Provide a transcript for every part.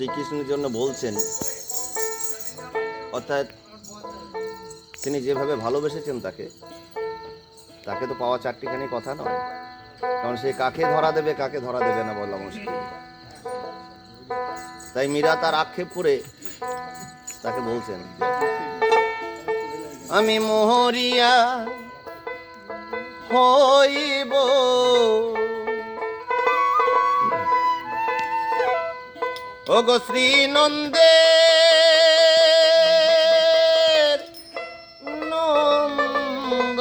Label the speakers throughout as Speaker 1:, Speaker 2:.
Speaker 1: শ্রীকৃষ্ণের জন্য বলছেন, অর্থাৎ তিনি যেভাবে ভালোবেসেছেন তাকে তাকে তো পাওয়া চারটিখানি কথা নয়। কারণ সে কাকে ধরা দেবে, কাকে ধরা দেবে না বলা মুশকিল। তাই মীরা তার আক্ষেপ করে তাকে বলছেন, আমি মোহরিয়া হইব ওগো শ্রীনন্দে নন্দন।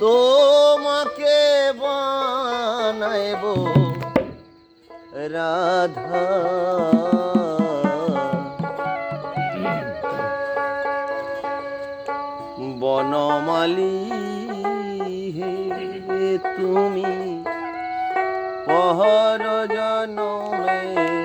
Speaker 1: তোমাকে বানাইব রাধা। বনমালী হে তুমি পহর জনমে